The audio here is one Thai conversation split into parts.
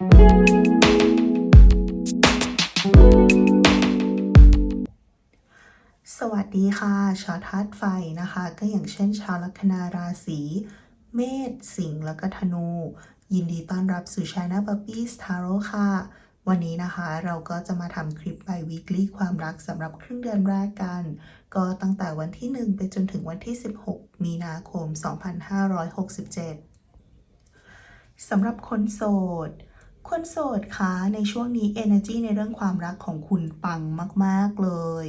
สวัสดีค่ะ ชาวทัดไฟนะคะ ก็อย่างเช่น ชาวลัคนาราศีเมษสิงห์แล้วก็ธนู ยินดีต้อนรับสู่ช anel Puppies Tarot ค่ะ วันนี้นะคะเราก็จะมาทำคลิป by weekly ความรักสำหรับครึ่งเดือนแรกกัน ก็ตั้งแต่วันที่ 1 ไปจนถึงวันที่ 16 มีนาคม 2567สำหรับคนโสด คนโสดคะในช่วงนี้ energy ในเรื่องความรักของคุณปังมาก ๆ เลย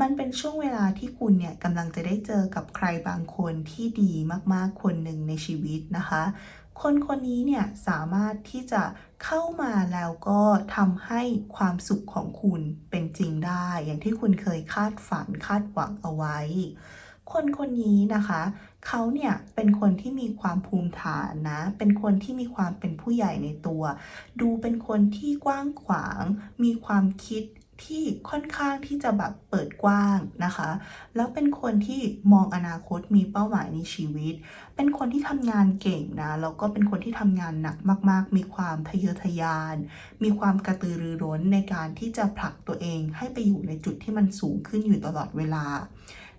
มันเป็นช่วงเวลาที่คุณเนี่ยกำลังจะได้เจอกับใครบางคนที่ดีมากๆ คนหนึ่งในชีวิตนะคะ คนคนนี้เนี่ยสามารถที่จะเข้ามาแล้วก็ทำให้ความสุขของคุณเป็นจริงได้ อย่างที่คุณเคยคาดฝันคาดหวังเอาไว้ คนคนนี้นะคะ เขาเนี่ยเป็นคนที่มีความภูมิฐานนะ เป็นคนที่มีความเป็นผู้ใหญ่ในตัว ดูเป็นคนที่กว้างขวาง มีความคิดที่ค่อนข้างที่จะแบบเปิดกว้างนะคะ แล้วเป็นคนที่มองอนาคตมีเป้าหมายในชีวิต เป็นคนที่ทำงานเก่งนะ แล้วก็เป็นคนที่ทำงานหนักมาก ๆ มีความทะเยอทะยาน มีความกระตือรือร้นในการที่จะผลักตัวเองให้ไปอยู่ในจุดที่มันสูงขึ้นอยู่ตลอดเวลา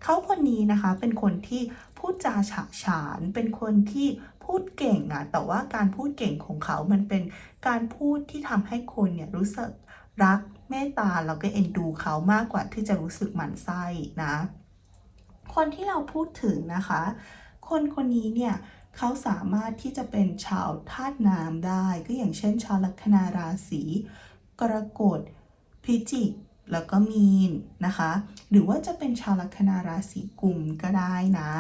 เขาคนนี้นะคะเป็นคนที่ พูดจาฉะฉาน เป็นคนที่พูดเก่งอะแต่ว่าการพูดเก่งของเขามันเป็นการพูดที่ทำให้คนเนี่ยรู้สึกรักเมตตาแล้วก็เอ็นดูเขามากกว่าที่จะรู้สึกหมั่นไส้นะ คนที่เราพูดถึงนะคะ คนคนนี้เนี่ยเขาสามารถที่จะเป็นชาวธาตุน้ำได้ ก็อย่างเช่น ชาวลัคนาราศีกรกฎพิจิก แล้วก็มีนนะคะ หรือว่าจะเป็นชาวลัคนาราศีกุมก็ได้นะ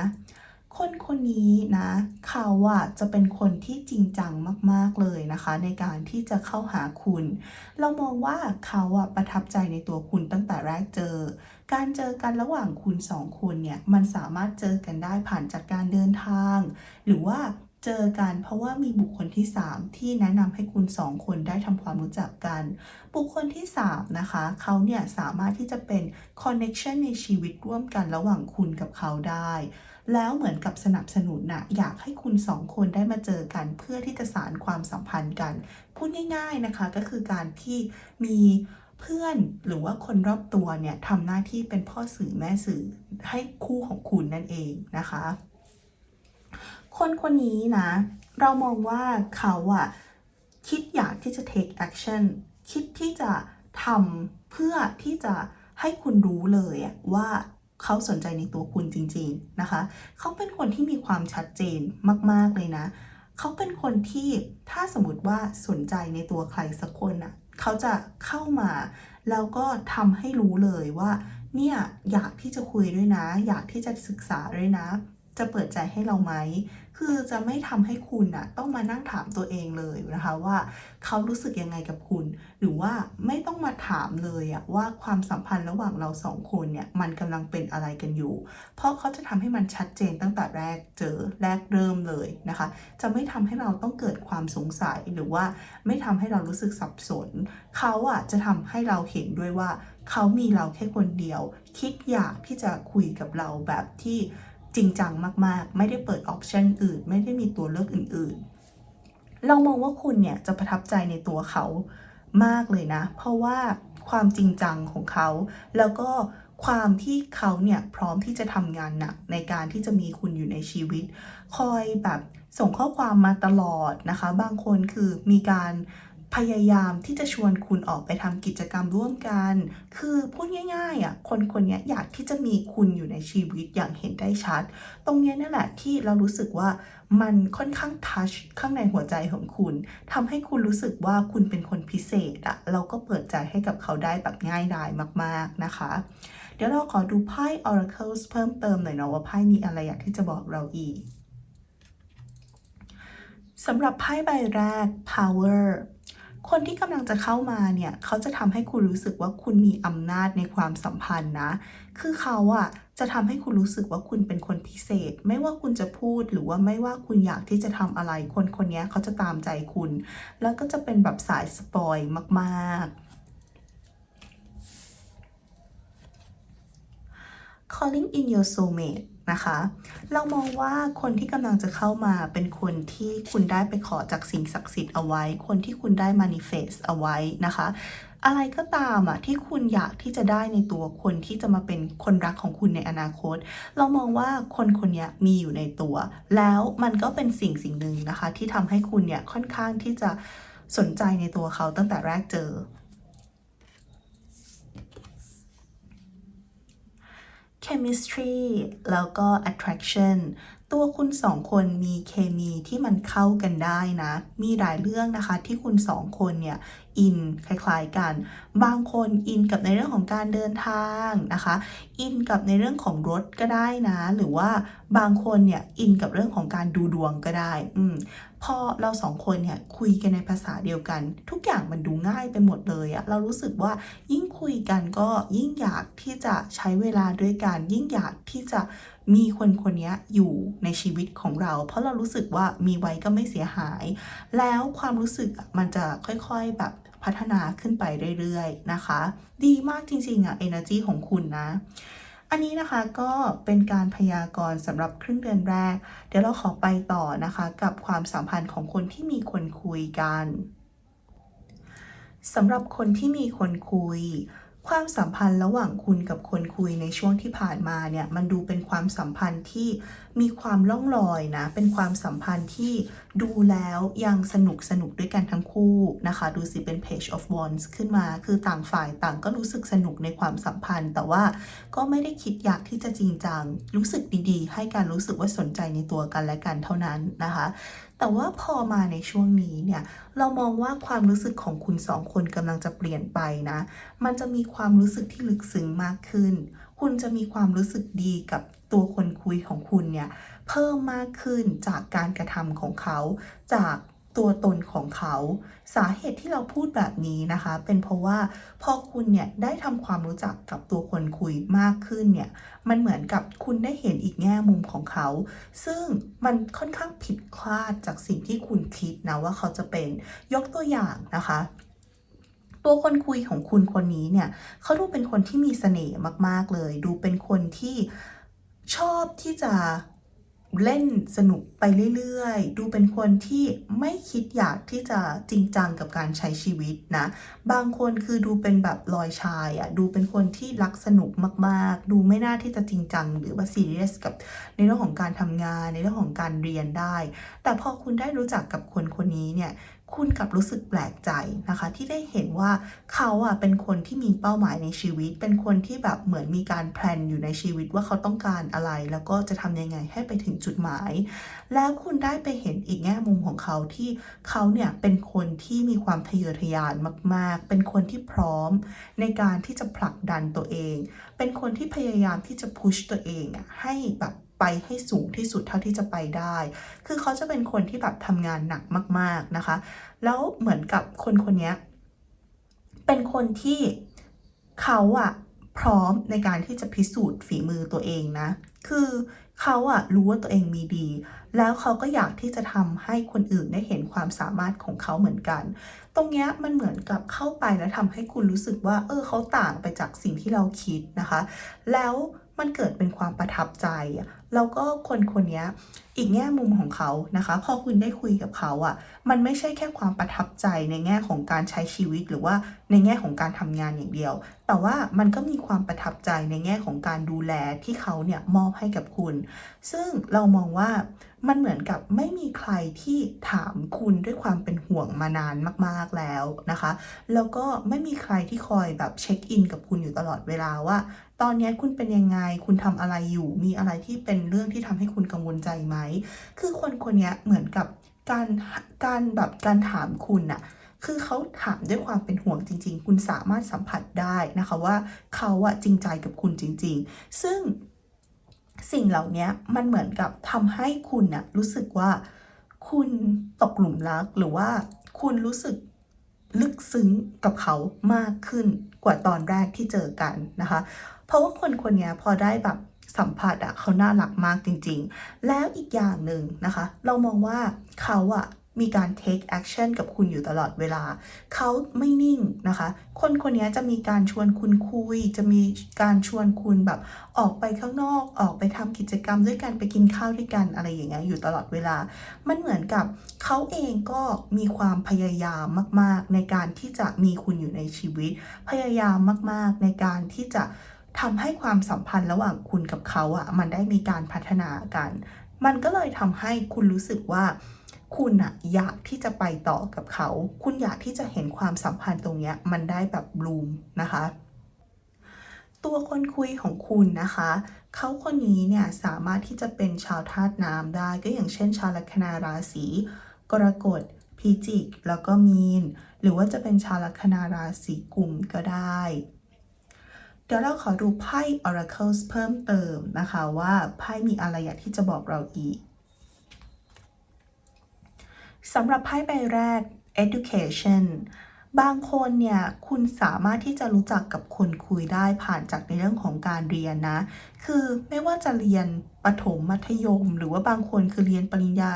คนคนนี้นะ เขาอะจะเป็นคนที่จริงจังมาก ๆ เลยนะคะ ในการที่จะเข้าหาคุณ เรามองว่าเขาอะประทับใจในตัวคุณตั้งแต่แรกเจอ การเจอกันระหว่างคุณสองคนเนี่ย มันสามารถเจอกันได้ผ่านจากการเดินทาง หรือว่า เจอกันเพราะว่ามีบุคคลที่ 3 ที่แนะนำให้คุณสองคนได้ทำความรู้จักกัน บุคคลที่ 3 นะคะเขาเนี่ยสามารถที่จะเป็นคอนเน็ชันในชีวิตร่วมกันระหว่างคุณกับเขาได้ แล้วเหมือนกับสนับสนุนนะอยากให้คุณสองคนได้มาเจอกัน เพื่อที่จะสานความสัมพันธ์กัน พูดง่ายๆนะคะก็คือการที่มีเพื่อนหรือว่าคนรอบตัวเนี่ยทำหน้าที่เป็นพ่อสื่อแม่สื่อให้คู่ของคุณนั่นเองนะคะ คนคนนี้นะ เรามองว่าเขาอะคิดอยากที่จะ take action คิดที่จะทำเพื่อที่จะให้คุณรู้เลยว่าเขาสนใจในตัวคุณจริง ๆนะคะ เขาเป็นคนที่มีความชัดเจนมาก ๆ เลยนะ เขาเป็นคนที่ถ้าสมมติว่าสนใจในตัวใครสักคนน่ะ เขาจะเข้ามา แล้วก็ทำให้รู้เลยว่า เนี่ย อยากที่จะคุยด้วยนะ อยากที่จะศึกษาด้วยนะ จะเปิดใจให้เราไหม คือจะไม่ทำให้คุณน่ะต้องมานั่งถามตัวเองเลยนะคะว่าเขารู้สึกยังไงกับคุณ หรือว่าไม่ต้องมาถามเลยอะว่าความสัมพันธ์ระหว่างเราสองคนเนี่ยมันกำลังเป็นอะไรกันอยู่ เพราะเขาจะทำให้มันชัดเจนตั้งแต่แรกเจอแรกเริ่มเลยนะคะ จะไม่ทำให้เราต้องเกิดความสงสัยหรือว่าไม่ทำให้เรารู้สึกสับสน เขาอะจะทำให้เราเห็นด้วยว่าเขามีเราแค่คนเดียว คิดอยากที่จะคุยกับเราแบบที่ จริงจังมากๆ ไม่ได้เปิดออปชันอื่น ไม่ได้มีตัวเลือกอื่นๆ เรามองว่าคุณเนี่ยจะประทับใจในตัวเขามากเลยนะ เพราะว่าความจริงจังของเขา แล้วก็ความที่เขาเนี่ยพร้อมที่จะทำงานหนักในการที่จะมีคุณอยู่ในชีวิต คอยแบบส่งข้อความมาตลอดนะคะ บางคนคือมีการ พยายามที่จะชวนคุณออกไปทำกิจกรรมร่วมกัน คือพูดง่ายๆอะคนคนนี้อยากที่จะมีคุณอยู่ในชีวิตอย่างเห็นได้ชัด ตรงนี้นั่นแหละที่เรารู้สึกว่ามันค่อนข้างทัชข้างในหัวใจของคุณทำให้คุณรู้สึกว่าคุณเป็นคนพิเศษอะเราก็เปิดใจให้กับเขาได้แบบง่ายดายมาก ๆ นะคะ เดี๋ยวเราขอดูไพ่ Oracles เพิ่มเติมหน่อยเนาะว่าไพ่มีอะไรอยากที่จะบอกเราอีกสำหรับไพ่ใบแรก power คนที่กำลังจะเข้ามาเนี่ย เขาจะทำให้คุณรู้สึกว่าคุณมีอำนาจในความสัมพันธ์นะ คือเขาอะจะทำให้คุณรู้สึกว่าคุณเป็นคนพิเศษ ไม่ว่าคุณจะพูดหรือว่าไม่ว่าคุณอยากที่จะทำอะไร คนคนนี้เขาจะตามใจคุณ แล้วก็จะเป็นแบบสายสปอยมากๆ calling in your soulmate นะคะ เรามองว่าคนที่กำลังจะเข้ามาเป็นคนที่คุณได้ไปขอจากสิ่งศักดิ์สิทธิ์เอาไว้ คนที่คุณได้ manifest เอาไว้นะคะ อะไรก็ตามอะที่คุณอยากที่จะได้ในตัวคนที่จะมาเป็นคนรักของคุณในอนาคต เรามองว่าคนคนนี้มีอยู่ในตัว แล้วมันก็เป็นสิ่งสิ่งหนึ่งนะคะ ที่ทำให้คุณเนี่ยค่อนข้างที่จะสนใจในตัวเขาตั้งแต่แรกเจอ chemistry แล้วก็ attraction ตัวคุณสองคนมีเคมีที่มันเข้ากันได้นะ มีหลายเรื่องนะคะที่คุณสองคนเนี่ยอินคล้ายๆกัน บางคนอินกับในเรื่องของการเดินทางนะคะ อินกับในเรื่องของรถก็ได้นะ หรือว่าบางคนเนี่ยอินกับเรื่องของการดูดวงก็ได้ อืมพอเราสองคนเนี่ยคุยกันในภาษาเดียวกัน ทุกอย่างมันดูง่ายไปหมดเลยอะเรารู้สึกว่ายิ่งคุยกันก็ยิ่งอยากที่จะใช้เวลาด้วยกัน ยิ่งอยากที่จะ มีคนคนนี้อยู่ในชีวิตของเรา เพราะเรารู้สึกว่ามีไว้ก็ไม่เสียหาย แล้วความรู้สึกมันจะค่อยๆแบบพัฒนาขึ้นไปเรื่อยๆนะคะ ดีมากจริงๆอะ energy ของคุณนะ อันนี้นะคะก็เป็นการพยากรณ์สำหรับครึ่งเดือนแรก เดี๋ยวเราขอไปต่อนะคะ กับความสัมพันธ์ของคนที่มีคนคุยกันสำหรับคนที่มีคนคุย ความสัมพันธ์ระหว่างคุณกับคนคุยในช่วงที่ผ่านมาเนี่ยมันดูเป็นความสัมพันธ์ที่มีความล่องลอยนะ เป็นความสัมพันธ์ที่ ดูแล้วยังสนุกสนุกด้วยกันทั้งคู่นะคะ ดูสิเป็น page of wands ขึ้นมา คือต่างฝ่ายต่างก็รู้สึกสนุกในความสัมพันธ์ แต่ว่าก็ไม่ได้คิดอยากที่จะจริงจัง รู้สึกดีๆ ให้การรู้สึกว่าสนใจในตัวกันและกันเท่านั้นนะคะแต่ว่าพอมาในช่วงนี้เนี่ย เรามองว่าความรู้สึกของคุณสองคนกำลังจะเปลี่ยนไปนะ มันจะมีความรู้สึกที่ลึกซึ้งมากขึ้น คุณจะมีความรู้สึกดีกับ ตัวคนคุยของคุณเนี่ยเพิ่มมากขึ้นจากการกระทำของเขา จากตัวตนของเขา สาเหตุที่เราพูดแบบนี้นะคะ เป็นเพราะว่าพอคุณเนี่ยได้ทำความรู้จักกับตัวคนคุยมากขึ้นเนี่ย มันเหมือนกับคุณได้เห็นอีกแง่มุมของเขา ซึ่งมันค่อนข้างผิดพลาดจากสิ่งที่คุณคิดนะว่าเขาจะเป็นยกตัวอย่างนะคะตัวคนคุยของคุณคนนี้เนี่ยเขาดูเป็นคนที่มีเสน่ห์มาก ๆ เลย ดูเป็นคนที่ ชอบที่จะเล่นสนุกไปเรื่อยๆ ดูเป็นคนที่ไม่คิดอยากที่จะจริงจังกับการใช้ชีวิตนะ บางคนคือดูเป็นแบบลอยชายอะ่ะ ดูเป็นคนที่รักสนุกมากๆ ดูไม่น่าที่จะจริงจัง หรือว่าซีเรียสกับในเรื่องของการทำงาน ในเรื่องของการเรียนได้ แต่พอคุณได้รู้จักกับคนคนนี้เนี่ย คุณกลับรู้สึกแปลกใจนะคะ ที่ได้เห็นว่าเขาอะเป็นคนที่มีเป้าหมายในชีวิต เป็นคนที่แบบเหมือนมีการแพลนอยู่ในชีวิตว่าเขาต้องการอะไร แล้วก็จะทำยังไงให้ไปถึงจุดหมาย แล้วคุณได้ไปเห็นอีกแง่มุมของเขาที่เขาเนี่ยเป็นคนที่มีความทะเยอทะยานมาก ๆ เป็นคนที่พร้อมในการที่จะผลักดันตัวเอง เป็นคนที่พยายามที่จะพุชตัวเองอะให้แบบไปให้สูงที่สุดเท่าที่จะไปได้ คือเขาจะเป็นคนที่แบบทำงานหนักมาก ๆนะคะ แล้วเหมือนกับคนคนนี้เป็นคนที่เขาอะพร้อมในการที่จะพิสูจน์ฝีมือตัวเองนะ คือเขาอะรู้ว่าตัวเองมีดี แล้วเขาก็อยากที่จะทำให้คนอื่นได้เห็นความสามารถของเขาเหมือนกัน ตรงเนี้ยมันเหมือนกับเข้าไปแล้วทำให้คุณรู้สึกว่า เออเขาต่างไปจากสิ่งที่เราคิดนะคะ แล้ว มันเกิดเป็นความประทับใจ แล้วก็คนคนนี้อีกแง่มุมของเขานะคะ พอคุณได้คุยกับเขาอะ่ะ มันไม่ใช่แค่ความประทับใจในแง่ของการใช้ชีวิตหรือว่าในแง่ของการทำงานอย่างเดียว แต่ว่ามันก็มีความประทับใจในแง่ของการดูแลที่เขาเนี่ยมอบให้กับคุณ ซึ่งเรามองว่ามันเหมือนกับไม่มีใครที่ถามคุณด้วยความเป็นห่วงมานานมากๆแล้วนะคะ แล้วก็ไม่มีใครที่คอยแบบเช็คอินกับคุณอยู่ตลอดเวลาว่า ตอนนี้คุณเป็นยังไง คุณทำอะไรอยู่ มีอะไรที่เป็นเรื่องที่ทำให้คุณกังวลใจไหม คือคนคนนี้เหมือนกับการการแบบการถามคุณน่ะคือเขาถามด้วยความเป็นห่วงจริง ๆ คุณสามารถสัมผัสได้นะคะว่าเขาอะจริงใจกับคุณจริง ๆ ซึ่งสิ่งเหล่านี้มันเหมือนกับทำให้คุณนะรู้สึกว่าคุณตกหลุมรักหรือว่าคุณรู้สึกลึกซึ้งกับเขามากขึ้นกว่าตอนแรกที่เจอกันนะคะ ราะว่าคนคนนี้พอได้แบบสัมผัสอะเขาน่ารักมากจริง ๆ แล้วอีกอย่างหนึ่งนะคะ เรามองว่าเขาอะมีการ take action กับคุณอยู่ตลอดเวลา เขาไม่นิ่งนะคะ คนคนนี้จะมีการชวนคุณคุย จะมีการชวนคุณแบบออกไปข้างนอก ออกไปทำกิจกรรมด้วยกัน ไปกินข้าวด้วยกันอะไรอย่างเงี้ยอยู่ตลอดเวลา มันเหมือนกับเขาเองก็มีความพยายามมาก ๆ ในการที่จะมีคุณอยู่ในชีวิต พยายามมาก ๆ ในการที่จะ ทำให้ความสัมพันธ์ระหว่างคุณกับเขาอะมันได้มีการพัฒนากัน มันก็เลยทำให้คุณรู้สึกว่าคุณอะอยากที่จะไปต่อกับเขา คุณอยากที่จะเห็นความสัมพันธ์ตรงเนี้ยมันได้แบบบลูมนะคะ ตัวคนคุยของคุณนะคะ เขาคนนี้เนี่ยสามารถที่จะเป็นชาวธาตุน้ำได้ ก็อย่างเช่น ชาวลัคนาราศีกรกฎพิจิก แล้วก็มีน หรือว่าจะเป็นชาวลัคนาราศีกุมก็ได้ เดี๋ยวเราขอดูไพ่ Oracles เพิ่มเติมนะคะว่าไพ่มีอะไรอยากที่จะบอกเราอีกสำหรับไพ่ใบแรก education บางคนเนี่ยคุณสามารถที่จะรู้จักกับคนคุยได้ผ่านจากในเรื่องของการเรียนนะ คือไม่ว่าจะเรียนประถมมัธยม หรือว่าบางคนคือเรียนปริญญา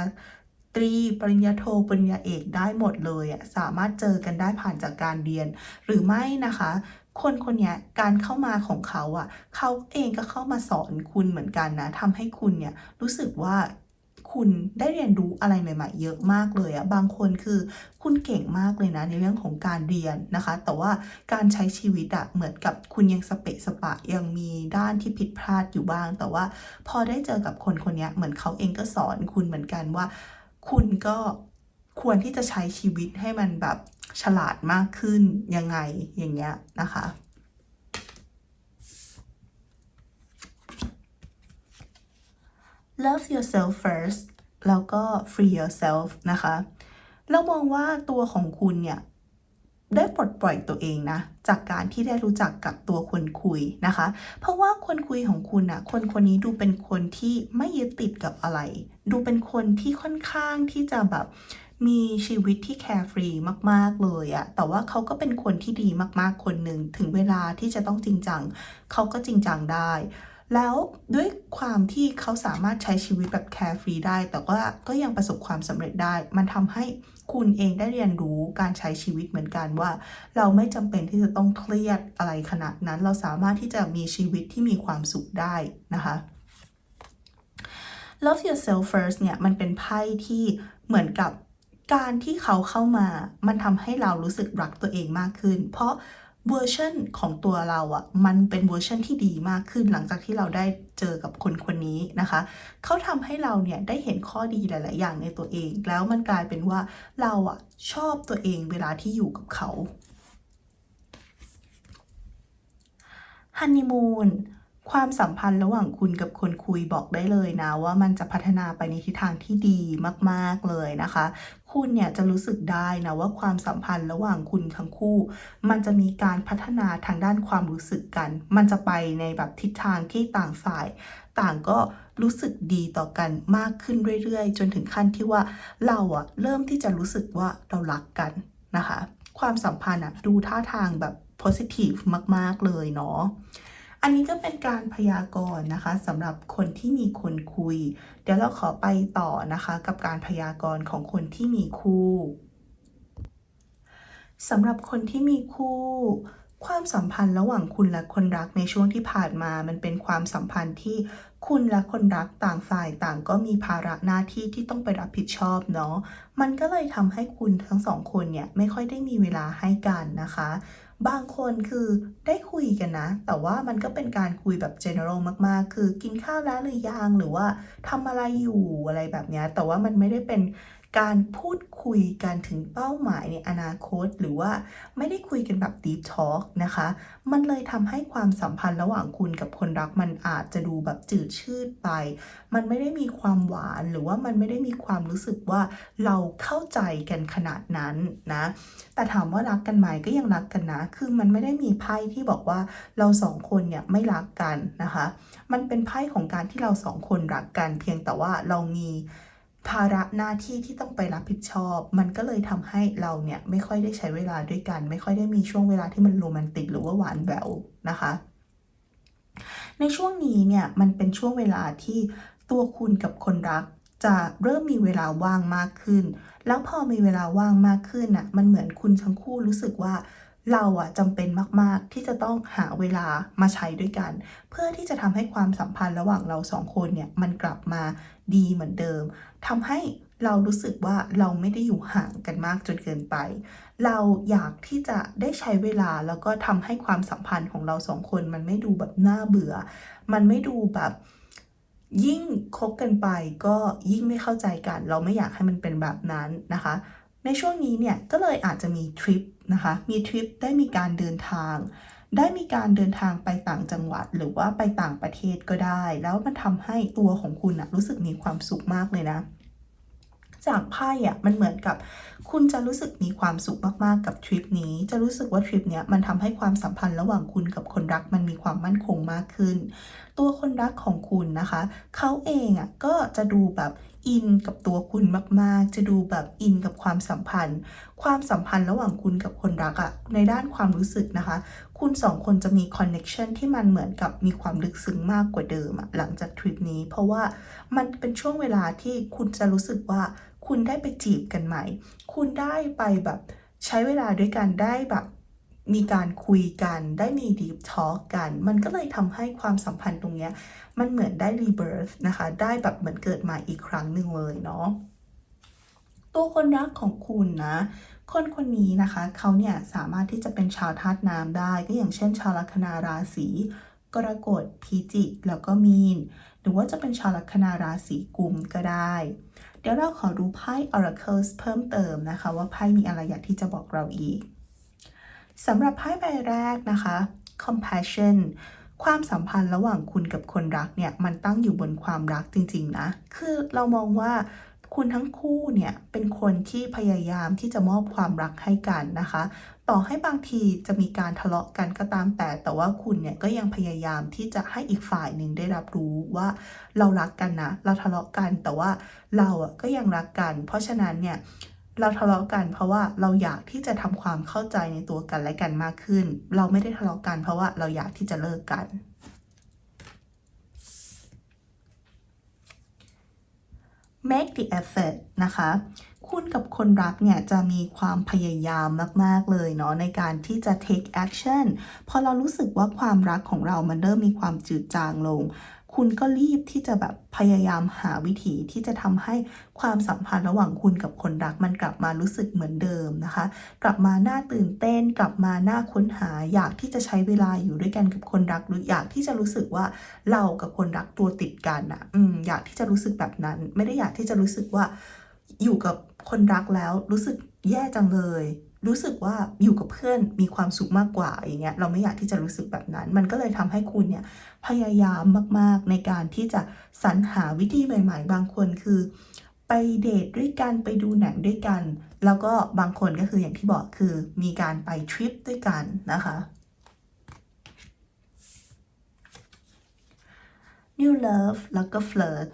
ตรีปริญญาโทปริญญาเอกได้หมดเลยอะสามารถเจอกันได้ผ่านจากการเรียน หรือไม่นะคะ คนคนนี้การเข้ามาของเขาอะ่ะ เขาเองก็เข้ามาสอนคุณเหมือนกันนะทำให้คุณเนี่ยรู้สึกว่าคุณได้เรียนรู้อะไรใหม่ ๆ เยอะมากเลยอะบางคนคือคุณเก่งมากเลยนะในเรื่องของการเรียนนะคะ แต่ว่าการใช้ชีวิตอะเหมือนกับคุณยังสเปะสปะยังมีด้านที่ผิดพลาดอยู่บ้าง แต่ว่าพอได้เจอกับคนคนนี้เหมือนเขาเองก็สอนคุณเหมือนกันว่า คุณก็ ควรที่จะใช้ชีวิตให้มันแบบฉลาดมากขึ้นยังไงอย่างเงี้ยนะคะ love yourself first แล้วก็ free yourself นะคะ เรามองว่าตัวของคุณเนี่ยได้ปลดปล่อยตัวเองนะ จากการที่ได้รู้จักกับตัวคนคุยนะคะ เพราะว่าคนคุยของคุณอะคนคนนี้ดูเป็นคนที่ไม่ยึดติดกับอะไร ดูเป็นคนที่ค่อนข้างที่จะแบบ มีชีวิตที่แคร์ฟรีมาก ๆ เลยอะแต่ว่าเขาก็เป็นคนที่ดีมากๆคนหนึ่งถึงเวลาที่จะต้องจริงจังเขาก็จริงจังได้ แล้วด้วยความที่เขาสามารถใช้ชีวิตแบบแคร์ฟรีได้ แต่ว่าก็ยังประสบความสำเร็จได้ มันทำให้คุณเองได้เรียนรู้การใช้ชีวิตเหมือนกันว่า เราไม่จำเป็นที่จะต้องเครียดอะไรขนาดนั้น เราสามารถที่จะมีชีวิตที่มีความสุขได้นะคะ Love yourself first เนี่ยมันเป็นไพ่ที่เหมือนกับ การที่เขาเข้ามามันทำให้เรารู้สึกรักตัวเองมากขึ้น เพราะเวอร์ชันของตัวเราอะ่ะมันเป็นเวอร์ชันที่ดีมากขึ้นหลังจากที่เราได้เจอกับคนคนนี้นะคะ เขาทำให้เราเนี่ยได้เห็นข้อดีหลาย ๆ อย่างในตัวเอง แล้วมันกลายเป็นว่าเราอะชอบตัวเองเวลาที่อยู่กับเขาฮันนีมูน ความสัมพันธ์ระหว่างคุณกับคนคุยบอกได้เลยนะ ว่ามันจะพัฒนาไปในทิศทางที่ดีมากๆเลยนะคะ คุณเนี่ยจะรู้สึกได้นะว่าความสัมพันธ์ระหว่างคุณทั้งคู่ มันจะมีการพัฒนาทางด้านความรู้สึกกัน มันจะไปในแบบทิศทางที่ต่างฝ่าย ต่างก็รู้สึกดีต่อกันมากขึ้นเรื่อยๆ จนถึงขั้นที่ว่าเราอะเริ่มที่จะรู้สึกว่าเรารักกันนะคะ ความสัมพันธ์อะดูท่าทางแบบ positive มากๆเลยเนาะ อันนี้ก็เป็นการพยากรณ์นะคะสำหรับคนที่มีคนคุย เดี๋ยวเราขอไปต่อนะคะ กับการพยากรณ์ของคนที่มีคู่สำหรับคนที่มีคู่ ความสัมพันธ์ระหว่างคุณและคนรักในช่วงที่ผ่านมา มันเป็นความสัมพันธ์ที่คุณและคนรักต่างฝ่ายต่างก็มีภาระหน้าที่ที่ต้องไปรับผิดชอบเนาะ มันก็เลยทำให้คุณทั้งสองคนเนี่ยไม่ค่อยได้มีเวลาให้กันนะคะ บางคนคือได้คุยกันนะ แต่ว่ามันก็เป็นการคุยแบบ general มากๆ คือกินข้าวแล้วหรือยังหรือว่าทำอะไรอยู่อะไรแบบนี้แต่ว่ามันไม่ได้เป็น การพูดคุยกันถึงเป้าหมายในอนาคต หรือว่าไม่ได้คุยกันแบบ deep talk นะคะ มันเลยทำให้ความสัมพันธ์ระหว่างคุณกับคนรักมันอาจจะดูแบบจืดชืดไป มันไม่ได้มีความหวานหรือว่ามันไม่ได้มีความรู้สึกว่าเราเข้าใจกันขนาดนั้นนะ แต่ถามว่ารักกันไหมก็ยังรักกันนะ คือมันไม่ได้มีไพ่ที่บอกว่าเราสองคนเนี่ยไม่รักกันนะคะ มันเป็นไพ่ของการที่เราสองคนรักกัน เพียงแต่ว่าเรามี ภาระหน้าที่ที่ต้องไปรับผิดชอบ มันก็เลยทำให้เราเนี่ยไม่ค่อยได้ใช้เวลาด้วยกัน ไม่ค่อยได้มีช่วงเวลาที่มันโรแมนติกหรือว่าหวานแหววนะคะ ในช่วงนี้เนี่ยมันเป็นช่วงเวลาที่ตัวคุณกับคนรักจะเริ่มมีเวลาว่างมากขึ้น แล้วพอมีเวลาว่างมากขึ้นน่ะ มันเหมือนคุณทั้งคู่รู้สึกว่า เราอะจำเป็นมาก ๆ ที่จะต้องหาเวลามาใช้ด้วยกัน เพื่อที่จะทำให้ความสัมพันธ์ระหว่างเราสองคนเนี่ยมันกลับมาดีเหมือนเดิมทำให้เรารู้สึกว่าเราไม่ได้อยู่ห่างกันมากจนเกินไป เราอยากที่จะได้ใช้เวลาแล้วก็ทำให้ความสัมพันธ์ของเราสองคน มันไม่ดูแบบน่าเบื่อ มันไม่ดูแบบยิ่งคบกันไปก็ยิ่งไม่เข้าใจกัน เราไม่อยากให้มันเป็นแบบนั้นนะคะ ในช่วงนี้เนี่ยก็เลยอาจจะมีทริปนะคะ มีทริปได้มีการเดินทาง ได้มีการเดินทางไปต่างจังหวัด หรือว่าไปต่างประเทศก็ได้ แล้วมันทำให้ตัวของคุณนะรู้สึกมีความสุขมากเลยนะ จากไพ่อะมันเหมือนกับ คุณจะรู้สึกมีความสุขมากๆกับทริปนี้ จะรู้สึกว่าทริปเนี้ยมันทำให้ความสัมพันธ์ระหว่างคุณกับคนรักมันมีความมั่นคงมากขึ้น ตัวคนรักของคุณนะคะ เขาเองอะก็จะดูแบบ อินกับตัวคุณมาก ๆ จะดูแบบอินกับความสัมพันธ์ ความสัมพันธ์ระหว่างคุณกับคนรักอะในด้านความรู้สึกนะคะ คุณสองคนจะมีคอนเน็ชันที่มันเหมือนกับมีความลึกซึ้งมากกว่าเดิมอะหลังจากทริปนี้ เพราะว่ามันเป็นช่วงเวลาที่คุณจะรู้สึกว่าคุณได้ไปจีบกันใหม่ คุณได้ไปแบบใช้เวลาด้วยกันได้แบบ มีการคุยกันได้มี deep talk กัน มันก็เลยทำให้ความสัมพันธ์ตรงเนี้ย มันเหมือนได้ rebirth นะคะ ได้แบบเหมือนเกิดใหม่อีกครั้งหนึ่งเลยเนาะตัวคนรักของคุณนะ คนคนนี้นะคะเขาเนี่ยสามารถที่จะเป็นชาวธาตุน้ำได้ ก็อย่างเช่น ชาวลัคนาราศีกรกฎพิจิกแล้วก็มีน หรือว่าจะเป็นชาวลัคนาราศีกุมก็ได้ เดี๋ยวเราขอดูไพ่ Oracles เพิ่มเติมนะคะ ว่าไพ่มีอะไรอยากที่จะบอกเราอีก สำหรับไพ่ใบแรกนะคะ compassion ความสัมพันธ์ระหว่างคุณกับคนรักเนี่ย มันตั้งอยู่บนความรักจริง ๆ นะ คือเรามองว่าคุณทั้งคู่เนี่ย เป็นคนที่พยายามที่จะมอบความรักให้กันนะคะ ต่อให้บางทีจะมีการทะเลาะกันก็ตามแต่ แต่ว่าคุณเนี่ยก็ยังพยายามที่จะให้อีกฝ่ายหนึ่งได้รับรู้ว่าเรารักกันนะ เราทะเลาะกันแต่ว่าเราอะก็ยังรักกัน เพราะฉะนั้นเนี่ย เราทะเลาะกันเพราะว่าเราอยากที่จะทำความเข้าใจในตัวกันและกันมากขึ้น เราไม่ได้ทะเลาะกันเพราะว่าเราอยากที่จะเลิกกัน make the effort นะคะ คุณกับคนรักเนี่ยจะมีความพยายามมาก ๆ เลยเนาะในการที่จะ take action พอเรารู้สึกว่าความรักของเรามันเริ่มมีความจืดจางลง คุณก็รีบที่จะแบบพยายามหาวิธีที่จะทำให้ความสัมพันธ์ระหว่างคุณกับคนรักมันกลับมารู้สึกเหมือนเดิมนะคะ กลับมาหน่าตื่นเต้น กลับมาหน่าค้นหา อยากที่จะใช้เวลาอยู่ด้วยกันกับคนรักหรืออยากที่จะรู้สึกว่าเรากับคนรักตัวติดกันอะอืมอยากที่จะรู้สึกแบบนั้น ไม่ได้อยากที่จะรู้สึกว่าอยู่กับคนรักแล้วรู้สึกแย่จังเลย รู้สึกว่าอยู่กับเพื่อนมีความสุขมากกว่าอย่างเงี้ยเราไม่อยากที่จะรู้สึกแบบนั้น มันก็เลยทำให้คุณเนี่ยพยายามมากๆในการที่จะสรรหาวิธีใหม่ ๆ บางคนคือ ไปเดทด้วยกันไปดูหนังด้วยกัน แล้วก็บางคนก็คืออย่างที่บอกคือมีการไปทริปด้วยกันนะคะ New Love แล้วก็ Flirt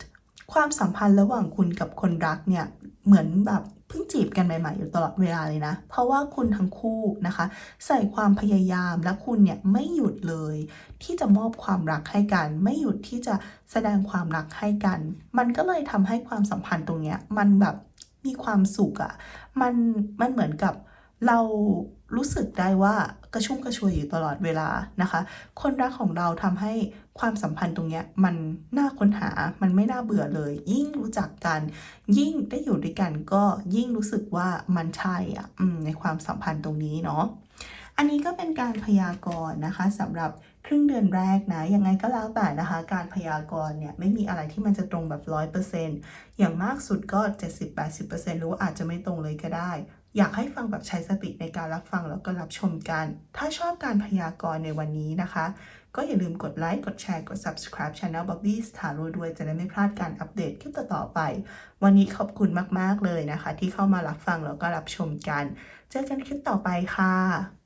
ความสัมพันธ์ระหว่างคุณกับคนรักเนี่ยเหมือนแบบ พิ่งจีบกันใหม่ๆอยู่ตลอดเวลาเลยนะ เพราะว่าคุณทั้งคู่นะคะ ใส่ความพยายามและคุณเนี่ยไม่หยุดเลย ที่จะมอบความรักให้กัน ไม่หยุดที่จะแสดงความรักให้กัน มันก็เลยทำให้ความสัมพันธ์ตรงเนี้ยมันแบบมีความสุขอะ่ะมันมันเหมือนกับเรา รู้สึกได้ว่ากระชุ่มกระชวยอยู่ตลอดเวลานะคะ คนรักของเราทำให้ความสัมพันธ์ตรงเนี้ยมันน่าค้นหา มันไม่น่าเบื่อเลย ยิ่งรู้จักกัน ยิ่งได้อยู่ด้วยกันก็ยิ่งรู้สึกว่ามันใช่อะในความสัมพันธ์ตรงนี้เนาะ อันนี้ก็เป็นการพยากรณ์นะคะสำหรับครึ่งเดือนแรกนะ ยังไงก็แล้วแต่นะคะ การพยากรณ์เนี่ยไม่มีอะไรที่มันจะตรงแบบร้อยเปอร์เซ็นต์อย่างมากสุดก็ 70-80%หรือว่าอาจจะไม่ตรงเลยก็ได้ อยากให้ฟังแบบใช้สติในการรับฟังแล้วก็รับชมกัน ถ้าชอบการพยากรณ์ในวันนี้นะคะ ก็อย่าลืมกดไลค์ กดแชร์ กด subscribe channel Bobby s t a r o ด้วยจะได้ไม่พลาดการอัปเดตคลิปต่อๆไป วันนี้ขอบคุณมากๆเลยนะคะ ที่เข้ามารับฟังแล้วก็รับชมกัน เจอกันคลิปต่อไปค่ะ